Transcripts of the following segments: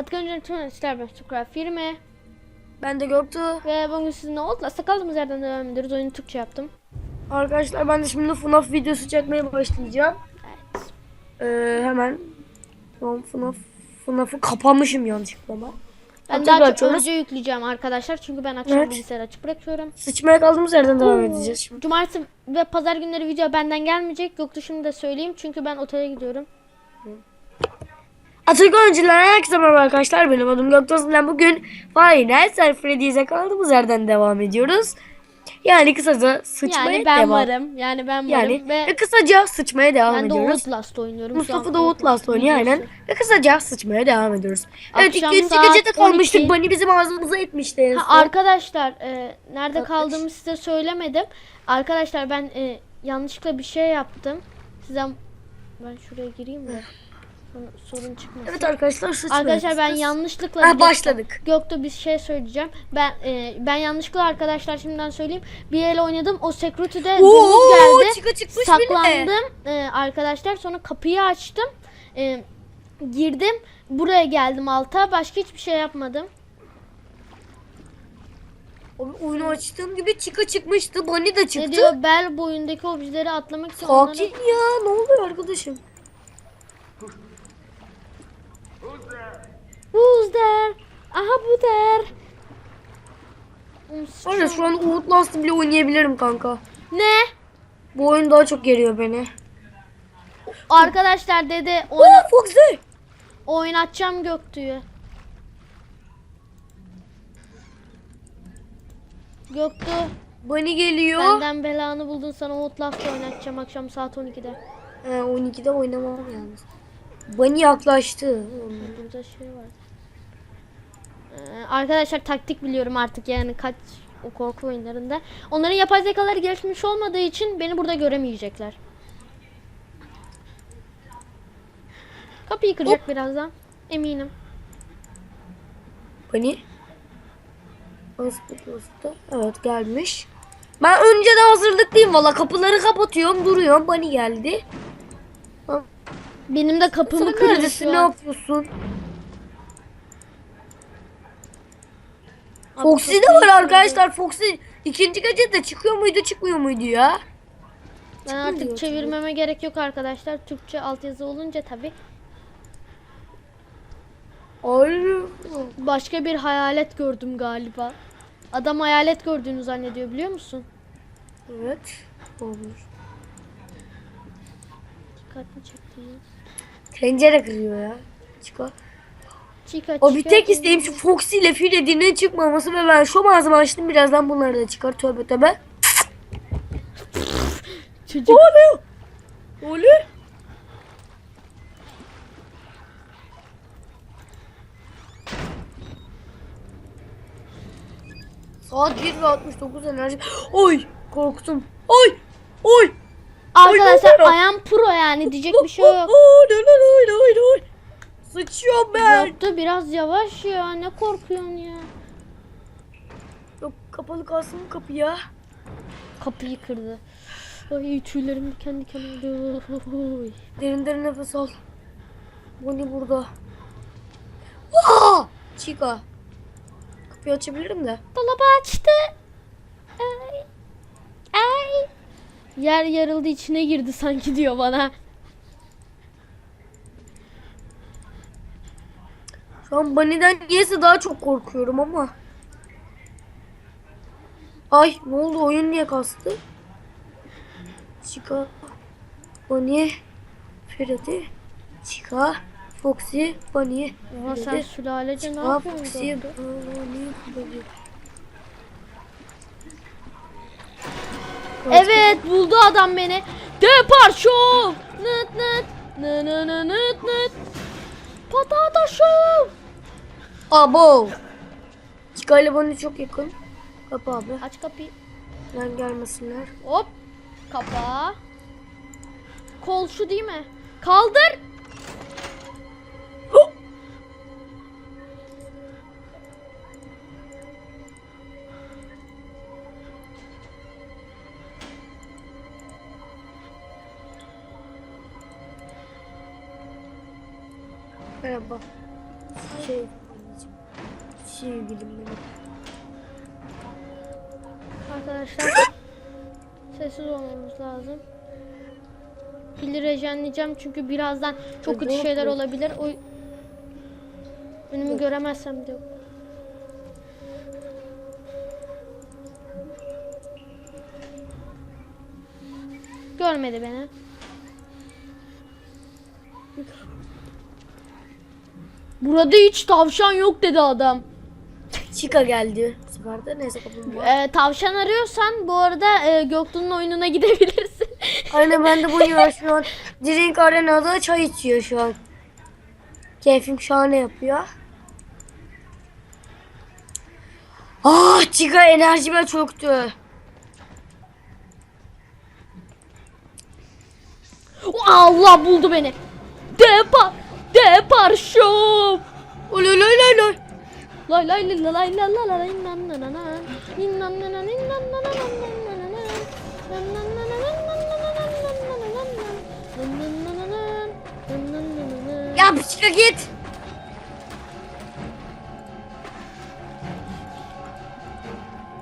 Atakan tüm öğrenciler ben Sukra Firme. Ben de Göktuğ. Ve bugün sizinle Outlast'a kaldığımız yerden devam ediyoruz. Oyunu Türkçe yaptım. Arkadaşlar ben de şimdi FNAF videosu çekmeye başlayacağım. Evet. Ee, hemen FNAF FNAF'ı kapamışım yanlışlıkla ben. Ben daha çok önce yükleyeceğim arkadaşlar. Çünkü ben akşam Evet. bilgisayarı açık bırakıyorum. Sıçmaya kaldığımız yerden devam edeceğiz şimdi. Cumartesi ve pazar günleri video benden gelmeyecek. Yoktu şimdi de söyleyeyim. Çünkü ben otele gidiyorum. Atatürk oyuncularına herkese merhaba arkadaşlar. Benim adım Özmen. Bugün Final Freddy's'e kaldığımız yerden devam ediyoruz. Yani kısaca sıçmaya yani ben devam. varım. Yani ben varım. Yani ve ve kısaca sıçmaya devam ben de ediyoruz. Outlast oynuyorum. Mustafa da Outlast oynuyor aynen. Ve kısaca sıçmaya devam ediyoruz. Evet Akşam ikinci saat gecede kalmıştık. 12. Bunny bizim ağzımıza etmişti Ha, arkadaşlar e, nerede Tatlış. kaldığımı size söylemedim. Arkadaşlar ben e, yanlışlıkla bir şey yaptım. Sizden ben şuraya gireyim de sonra sorun çıkmasın. Evet arkadaşlar sıçmaya Arkadaşlar ben yanlışlıkla Ha, başladık. Göktuğ bir şey söyleyeceğim. Ben e, ben yanlışlıkla arkadaşlar şimdiden söyleyeyim. Bir el oynadım. O security'de Oo, domuz geldi. çıka çıkmış. Saklandım e, arkadaşlar. Sonra kapıyı açtım. E, girdim. Buraya geldim alta. Başka hiçbir şey yapmadım. Abi oyunu açtığım gibi çıka çıkmıştı. Bunny de çıktı. Ne diyor? Bel boyundaki objeleri atlamak için onları... Sakin ya. Ne oluyor arkadaşım? Who's there? Aha bu der. Ya şu an Outlast'ı bile oynayabilirim kanka. Ne? Bu oyun daha çok geriyor beni. Arkadaşlar dede Oo oyna, Foxy. oynatacağım Göktuğ'u. Göktuğ Bunny geliyor. benden belanı buldun sana Outlast oynatacağım akşam saat 12'de. He, 12'de oynamam yalnız. Bunny yaklaştı. Burada şey var. Ee, arkadaşlar taktik biliyorum artık yani kaç o korku oyunlarında. Onların yapay zekaları gelişmiş olmadığı için beni burada göremeyecekler. Kapıyı kıracak birazdan. Eminim. Bunny. Hospital'da. Evet gelmiş. Ben önceden hazırlıklıyım valla. Kapıları kapatıyorum duruyorum. Bunny geldi. Benim de kapımı Sen kırdı Ne yapıyorsun? Foxy de var arkadaşlar. Foxy ikinci gece de çıkıyor muydu çıkmıyor muydu ya? Ben Çıkmıyor artık diyor, çevirmeme gerek yok arkadaşlar. Türkçe altyazı olunca tabi. Ay. Başka bir hayalet gördüm galiba. Adam hayalet gördüğünü zannediyor biliyor musun? Evet. Olmuş. Dikkatli çektiniz. Tencere kırıyor ya. Çıkar. Chica, O bir tek isteğim şu Foxy ile Freddy'nin çıkmaması ve ben şu malzeme açtım. Birazdan bunları da çıkar. Tövbe tövbe. Çocuk. Ne oluyor? Saat 1 ve 69 enerji. Oy korktum. Oy. Oy. Arkadaşlar Ay, I am pro yani diyecek bir şey yok. Oy, oy, oy, oy, oy. Sıçıyorum ben. Yoktu biraz yavaş ya ne korkuyorsun ya. Yok kapalı kalsın kapı ya? Kapıyı kırdı. Ay tüylerim diken diken oldu. Derin derin nefes al. Bonnie burada. Aa! Chica. Kapıyı açabilirim de. Dolabı açtı. Ay. Ay. Yer yarıldı içine girdi sanki diyor bana. Şu an Bonnie'den niyeyse daha çok korkuyorum ama. Ay ne oldu oyun niye kastı? Chica. Bonnie. Freddy. Chica. Foxy. Bonnie. Ama sen Freddy. sülalece ne Chica. yapıyorsun? Foxy. Bonnie. Freddy. Evet buldu adam beni. Depar şov. Nıt nıt. Nı nı nı nıt nıt. Patata şov. Abo. İle Bonnie çok yakın. Kapı abi. Aç kapıyı. Ben gelmesinler. Hop. Kapa. Kol şu değil mi? Kaldır. Merhaba. şey. Sevgilim benim. Arkadaşlar sessiz olmamız lazım. Pili rejenleyeceğim çünkü birazdan çok kötü şeyler olabilir. O önümü göremezsem de Görmedi beni. Burada hiç tavşan yok dedi adam. Chica geldi. Bu sefer de neyse kapım var. Ee, tavşan arıyorsan bu arada e, Göktuğ'un oyununa gidebilirsin. Aynen ben de bunu var şu an. Drink Arena'da çay içiyor şu an. Keyfim şahane yapıyor. Ah Chica enerjime çöktü. Allah buldu beni. Depar, depar şov. Oy. Lay lay lay lay lay lay lay innan nanan innan nanan innan nanan Ya bıçka git.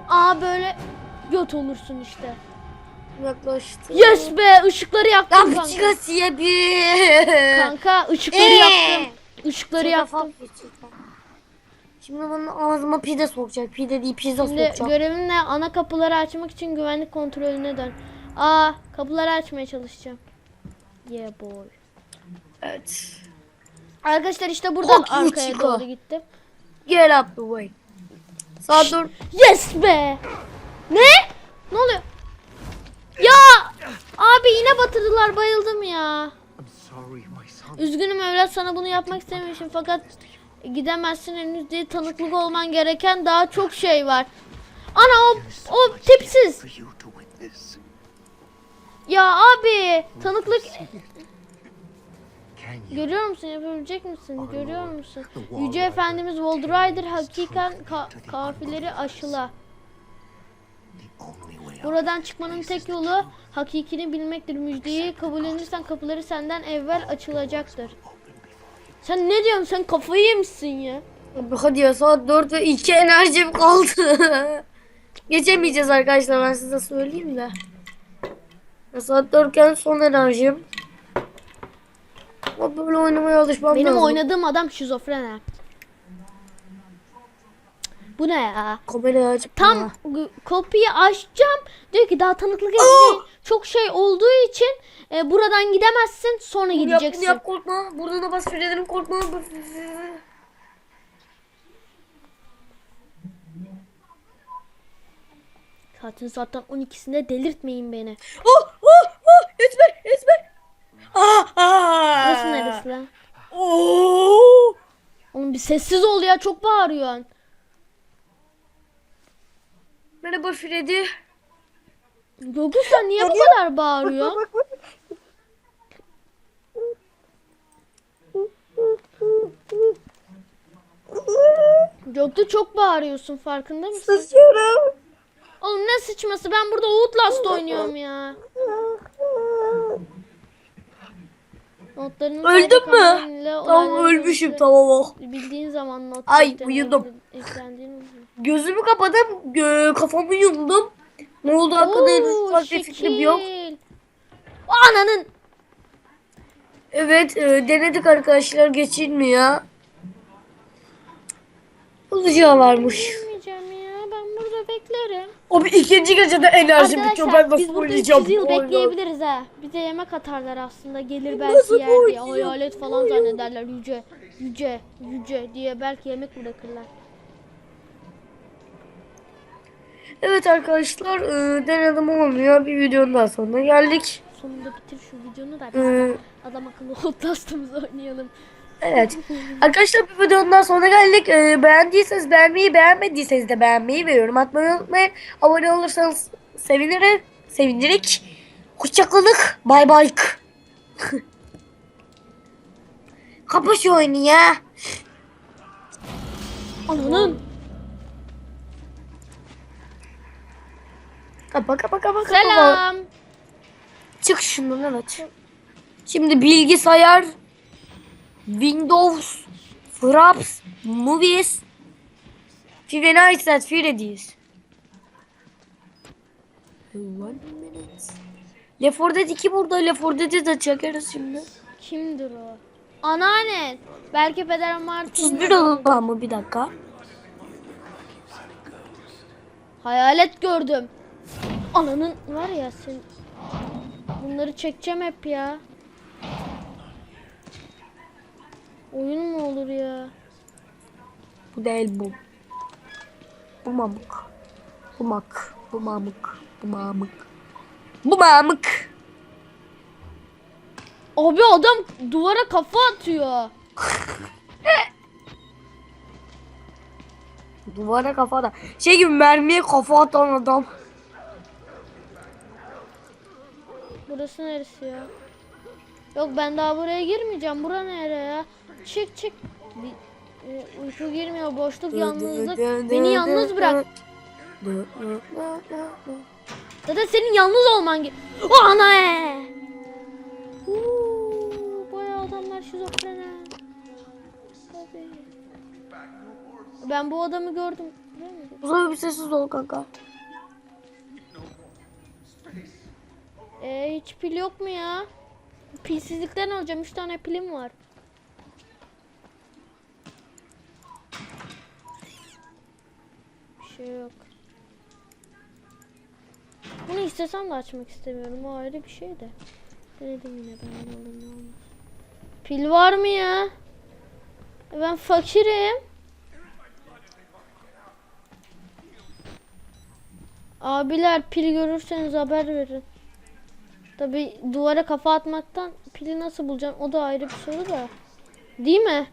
Aa böyle göt olursun işte. Yaklaştı. Yes be ışıkları yaktım kanka. Ya bıçka siye. Kanka ışıkları ee? yaktım. Işıkları Çok yaktım. Şimdi bana ağzıma pide sokacak. Pide değil pizza Şimdi sokacak. görevimle ana kapıları açmak için güvenlik kontrolüne dön. Aa kapıları açmaya çalışacağım. Yeah boy. Evet. Arkadaşlar işte buradan you, arkaya Chico. doğru gittim. Get up the way. Sağ dur. Yes be! Ne? Ne oluyor? Ya! Abi yine batırdılar bayıldım ya. I'm sorry, my son. Üzgünüm evlat sana bunu yapmak istemişim fakat gidemezsin henüz diye tanıklık olman gereken daha çok şey var. Ana o, o tipsiz. Ya abi tanıklık Görüyor musun? Yapabilecek misin? Görüyor musun? Yüce Efendimiz Wold Rider hakiken ka kafileri aşıla. Buradan çıkmanın tek yolu hakikini bilmektir. Müjdeyi kabul edilirsen kapıları senden evvel açılacaktır. Sen ne diyorsun? Sen kafayı yemişsin ya. Abi hadi ya saat 4 ve 2 enerjim kaldı. Geçemeyeceğiz arkadaşlar ben size söyleyeyim de. Ya saat 4'ken son enerjim. Ama böyle oynamaya alışmam Benim lazım. oynadığım adam şizofren ha. Bu ne ya? Kamerayı açıp Tam kapıyı açacağım. Diyor ki daha tanıklık edeceğin çok şey olduğu için e, buradan gidemezsin sonra Bunu yap, gideceksin. bunu yap korkma. Buradan bas frelerim korkma. Saatin zaten 12'sinde delirtmeyin beni. Oh oh oh Esmer Esmer. Ah, ah. Burası neresi lan? Oh. Oğlum bir sessiz ol ya çok bağırıyorsun. Merhaba Freddy. Gökü sen niye bu kadar bağırıyorsun? Gökte çok bağırıyorsun farkında mısın? Sıçıyorum. Oğlum ne sıçması ben burada Outlast oynuyorum ya. Notlarını Öldün mü? Tamam ölmüşüm tamam oh. Bildiğin zaman not Ay, uyudum. Gözümü kapadım, gö- kafamı yumdum. Ne oldu hakkında bir fikrim yok. Ananın. Evet, e, denedik arkadaşlar geçilmiyor. Olacağı varmış. Bilmeyeceğim ya ben burada beklerim. Abi ikinci gecede enerjim bitiyor. Ben nasıl biz burada oynayacağım? 300 yıl bekleyebiliriz ha. Bize yemek atarlar aslında. Gelir belki Nasıl yer diye. Hayalet falan zannederler. Yüce, yüce, yüce diye belki yemek bırakırlar. Evet arkadaşlar, e, denedim olmuyor. Bir videonun daha sonuna geldik. Sonunda bitir şu videonu da E, adam akıllı Outlast'ımızı oynayalım. Evet. Arkadaşlar bir videonun daha sonuna geldik. Ee, beğendiyseniz beğenmeyi, beğenmediyseniz de beğenmeyi ve yorum atmayı unutmayın. Abone olursanız sevinirim. Sevinirik. Hoşçakalın. Bay bay. Kapa şu oyunu ya. Ananın. Kapa kapa kapa kapa. Selam. Çık şundan evet. Şimdi bilgisayar Windows Fraps Movies. Five Nights at Freddy's. One minute. Left 4 Dead 2 burada. Left 4 Dead'i de çekeriz şimdi. Kimdir o? Anneannen. Belki Peder Martin. 31 olan mı? Bir dakika. Hayalet gördüm. Ananın var ya sen. Bunları çekeceğim hep ya. Oyun mu olur ya? Bu değil bu. Bu mamık. Bu mak. Bu mamık. Bu mamık. Bu mamık. Abi adam duvara kafa atıyor. Duvara kafada. Şey gibi mermiye kafa atan adam. Burası neresi ya? Yok ben daha buraya girmeyeceğim. Bura nere ya? Çık çık. Bir, e, uyku girmiyor. Boşluk, yalnızlık. Beni yalnız bırak. Zaten senin yalnız olman ge- O ana e! Uuu, Bayağı adamlar şizofren ha. Ben bu adamı gördüm. Uzay bir sessiz ol kanka. Ee, hiç pil yok mu ya? Pilsizlikten alacağım. 3 tane pilim var. Şey yok. Bunu istesem de açmak istemiyorum. O ayrı bir şey de. Denedim yine ben ne olur ne olmaz. Pil var mı ya? E Ben fakirim. Abiler pil görürseniz haber verin. Tabi duvara kafa atmaktan pili nasıl bulacağım o da ayrı bir soru da. Değil mi?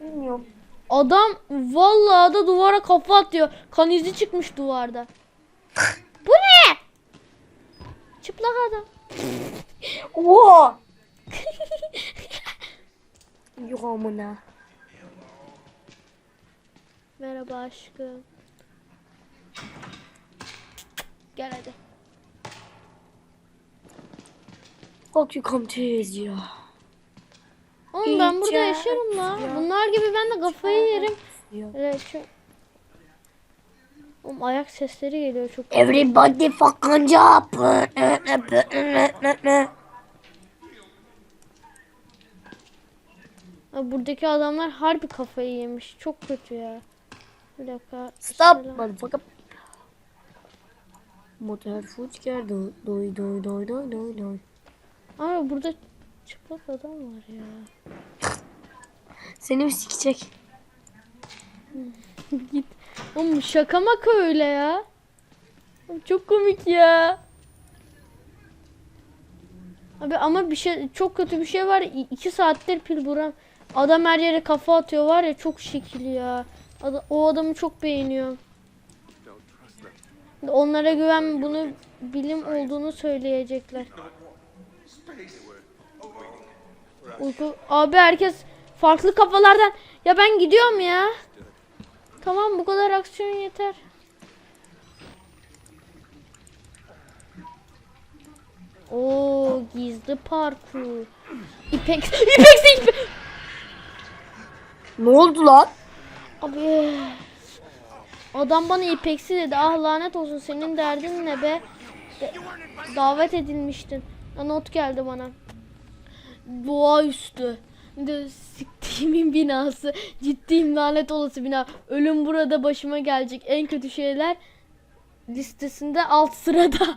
Bilmiyorum. Adam vallahi da duvara kafa atıyor. Kan izi çıkmış duvarda. Bu ne? Çıplak adam. Oo. Yok amına. Merhaba aşkım. Gel hadi. Fuck you come ya. Oğlum ben burada yaşarım la. Bunlar gibi ben de kafayı yerim. Şu. Oğlum ayak sesleri geliyor çok. Everybody fucking jump. Ha, buradaki adamlar harbi kafayı yemiş. Çok kötü ya. Bir dakika. Stop Selam. motherfucker. Motor food geldi. Doy doy doy doy doy doy. Ama burada çıplak adam var ya. Seni bir sikecek. Git. Oğlum şaka maka öyle ya. Oğlum Çok komik ya. Abi ama bir şey çok kötü bir şey var. İ- iki saattir pil buram. Adam her yere kafa atıyor var ya çok şekil ya. Ada- o adamı çok beğeniyorum. Onlara güven bunu bilim olduğunu söyleyecekler. Uyku abi herkes farklı kafalardan ya ben gidiyorum ya. Tamam bu kadar aksiyon yeter. Oo gizli parkur. İpek İpek İpek. Ne oldu lan? Abi. Adam bana ipeksi dedi. Ah lanet olsun senin derdin ne be? De- davet edilmiştin. Not geldi bana. Doğaüstü. De siktiğimin binası. Ciddiyim lanet olası bina. Ölüm burada başıma gelecek. En kötü şeyler listesinde alt sırada.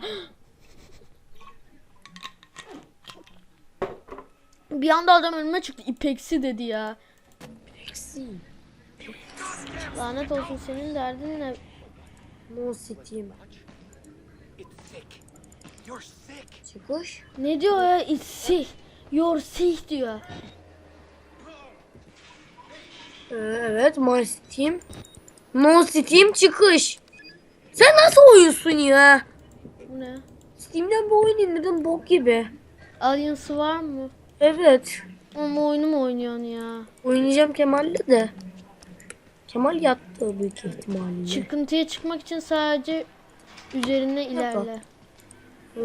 Bir anda adam önüme çıktı. İpeksi dedi ya. Eksi. Lanet olsun senin derdin ne? No sikeyim. It's sick. You're sick. Çıkış. Ne diyor ya? It's You're sick diyor. Ee, evet My Steam. No Steam çıkış. Sen nasıl oyunsun ya? Bu ne? Steam'den bir oyun indirdim bok gibi. Aliens'ı var mı? Evet. Ama oyunu mu oynuyorsun ya? Oynayacağım Kemal'le de. Kemal yattı büyük ihtimalle. Çıkıntıya çıkmak için sadece üzerine ilerle. Ee,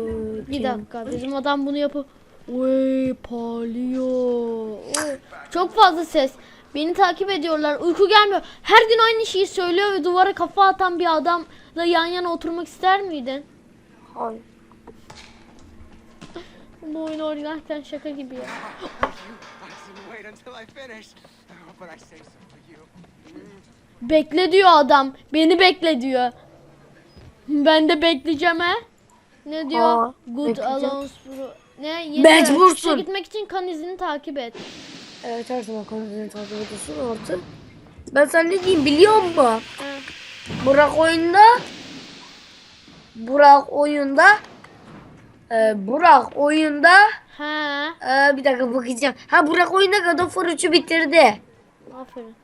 Bir dakika. Bizim adam bunu yapıp Oy parlıyor. Oy. Çok fazla ses. Beni takip ediyorlar. Uyku gelmiyor. Her gün aynı şeyi söylüyor ve duvara kafa atan bir adamla yan yana oturmak ister miydin? Hayır. Bu oyunu oynarken şaka gibi ya. Bekle diyor adam. Beni bekle diyor. Ben de bekleyeceğim he. Ne diyor? Aa, Good bekleyeceğim. Ne? Yeni Mecbursun. Gitmek için kan izini takip et. Evet her zaman konusunu takip ediyorsun artık. Ben sana ne diyeyim biliyor musun? Burak oyunda Burak oyunda e, Burak oyunda He. e, bir dakika bakacağım. Ha Burak oyunda God of War 3'ü bitirdi. Aferin.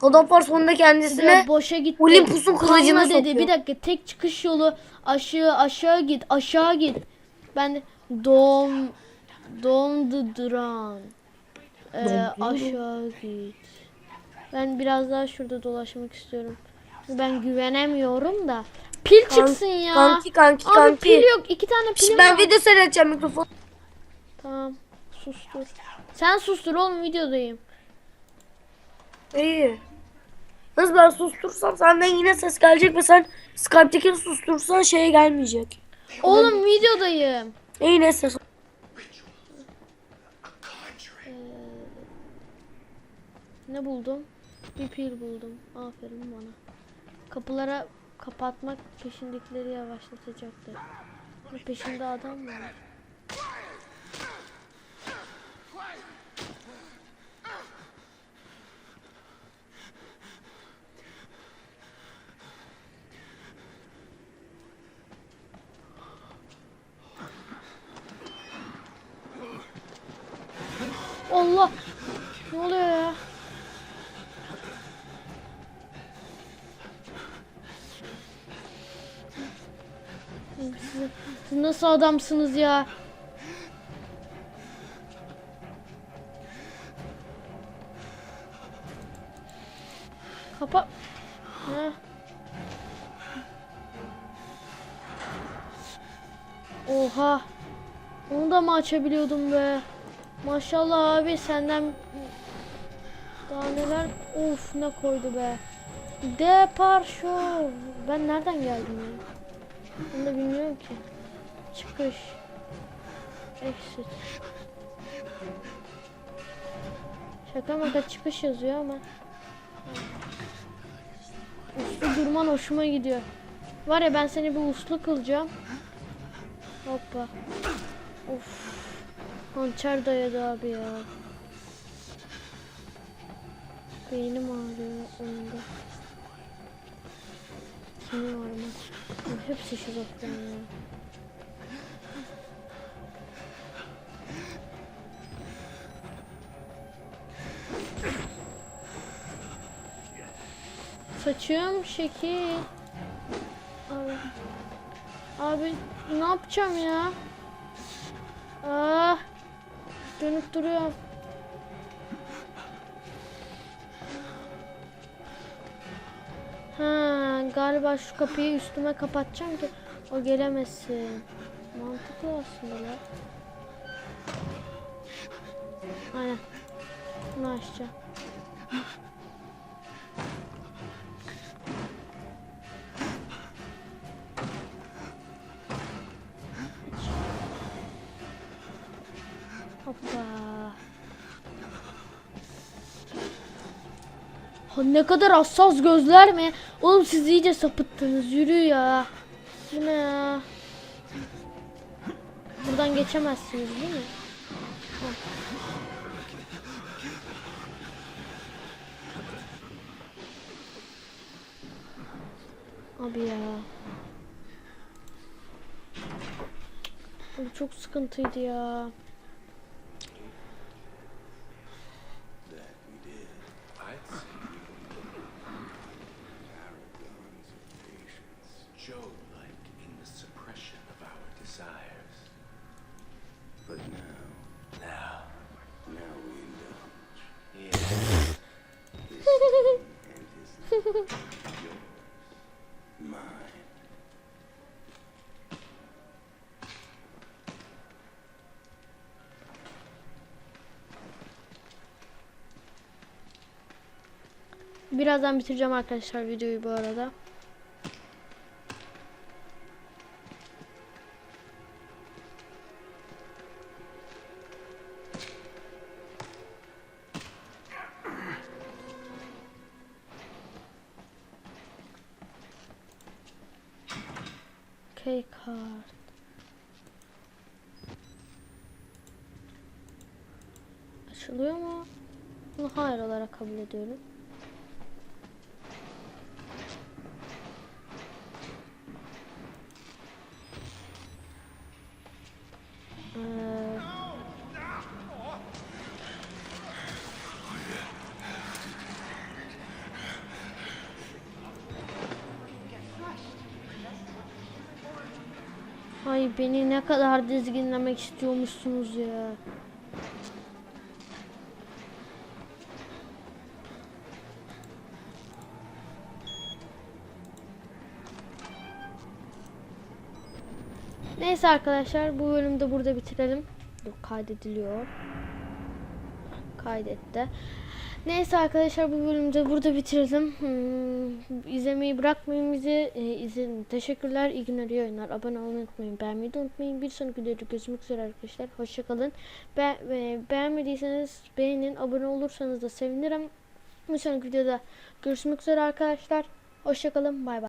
God of War sonunda kendisine boşa gitti. Olympus'un kılıcını dedi. sokuyor. Bir dakika tek çıkış yolu aşağı aşağı git aşağı git. Ben de dom dom the duran. Ee, aşağı git. Ben biraz daha şurada dolaşmak istiyorum. Ben güvenemiyorum da. Pil çıksın ya. Kanki kanki Abi kanki. pil yok. iki tane pilim Şş, ben var. video seyredeceğim mikrofon. Tamam. Sustur. Sen sustur oğlum videodayım. İyi. Nasıl ben sustursam senden yine ses gelecek ve sen Skype'dekini sustursan şeye gelmeyecek. Oğlum videodayım. İyi ne ses. Ne buldum? Bir pil buldum. Aferin bana. Kapılara kapatmak peşindekileri yavaşlatacaktır. Peşinde adam var? Allah! Ne oluyor ya? Siz, nasıl adamsınız ya? Kapa... Heh. Oha! Onu da mı açabiliyordum be? Maşallah abi senden daha neler of ne koydu be. Depar show. Ben nereden geldim ya? Bunu da bilmiyorum ki. Çıkış. Exit. Şaka maka çıkış yazıyor ama. Uslu durman hoşuma gidiyor. Var ya ben seni bir uslu kılacağım. Hoppa. Of. Hançer dayadı abi ya. Beynim ağrıyor oyunda. Kimi mı? Hepsi şizofren ya. Saçım şekil. Abi. Abi ne yapacağım ya? Ah. Dönüp duruyorum. Ha, galiba şu kapıyı üstüme kapatacağım ki o gelemesin. Mantıklı aslında la. Aynen. Bunu açacağım. Hoppa. Ne kadar hassas gözler mi? Oğlum siz iyice sapıttınız. Yürü ya. Bu ne ya? Buradan geçemezsiniz değil mi? Abi ya. Abi çok sıkıntıydı ya. Job-like in the suppression of our desires. But now, now, now we indulge. Yes. This and his yours, mine. Birazdan bitireceğim arkadaşlar videoyu bu arada. Key card. Açılıyor mu? Bunu hayır olarak kabul ediyorum. Ee, Ay beni ne kadar dizginlemek istiyormuşsunuz ya. Neyse arkadaşlar bu bölümde burada bitirelim. Dur kaydediliyor. Kaydetti. Neyse arkadaşlar bu bölümde burada bitirelim. Hmm, izlemeyi bırakmayın bizi. Ee, izin teşekkürler. İyi günler, iyi oyunlar. Abone olmayı unutmayın. Beğenmeyi de unutmayın. Bir sonraki videoda görüşmek üzere arkadaşlar. Hoşçakalın. Be e, beğenmediyseniz beğenin. Abone olursanız da sevinirim. Bir sonraki videoda görüşmek üzere arkadaşlar. Hoşçakalın. Bay bay.